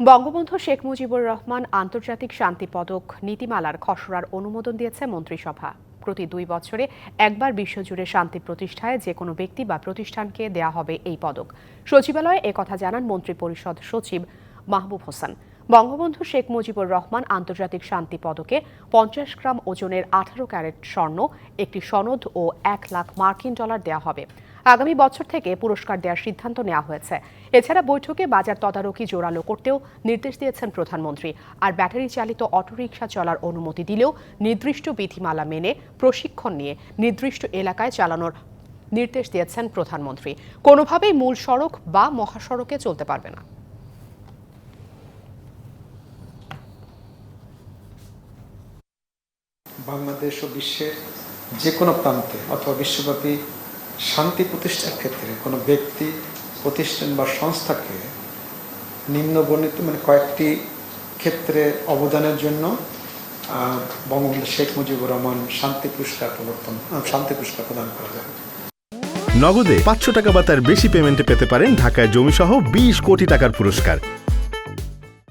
বঙ্গবন্ধু শেখ মুজিবুর রহমান আন্তর্জাতিক শান্তি পদক, নীতিমালার খসড়ার অনুমোদন দিয়েছে মন্ত্রিসভা। প্রতি দুই বছরে একবার বিশ্বজুড়ে শান্তি প্রতিষ্ঠায় যে কোনো ব্যক্তি বা প্রতিষ্ঠানকে দেয়া হবে এই পদক। সচিবালয়ে একথা জানান মন্ত্রিপরিষদ সচিব মাহবুব হোসেন। বঙ্গবন্ধু শেখ মুজিবুর রহমান আন্তর্জাতিক শান্তি পদকে পঞ্চাশ গ্রাম ওজনের আঠারো ক্যারেট স্বর্ণ, একটি সনদ ও এক লাখ মার্কিন ডলার দেয়া হবে। আগামী বছর থেকে পুরস্কার দেওয়ার সিদ্ধান্ত নেওয়া হয়েছে। এছাড়া বৈঠকে বাজার তদারকি জোরালো করতেও নির্দেশ দিয়েছেন প্রধানমন্ত্রী। আর ব্যাটারি চালিত অটোরিকশা চলার অনুমতি দিলেও নির্দিষ্ট বিধিমালা মেনে প্রশিক্ষণ নিয়ে নির্দিষ্ট এলাকায় চালানোর নির্দেশ দিয়েছেন প্রধানমন্ত্রী। কোনোভাবেই মূল সড়ক বা মহাসড়কে চলতে পারবে না। বাংলাদেশ ও বিশ্বের যে কোনো প্রান্তে অথবা বিশ্বব্যাপী শান্তি প্রতিষ্ঠার ক্ষেত্রে কোনো ব্যক্তি, প্রতিষ্ঠান বা সংস্থাকে নিম্নবর্ণিত মানে কয়েকটি ক্ষেত্রে অবদানের জন্য বঙ্গবন্ধু শেখ মুজিবুর রহমান শান্তি পুরস্কার প্রবর্তন শান্তি পুরস্কার প্রদান করা যাবে নগদে পাঁচশো টাকা বা তার বেশি পেমেন্টে পেতে পারেন ঢাকায় জমিসহ বিশ কোটি টাকার পুরস্কার।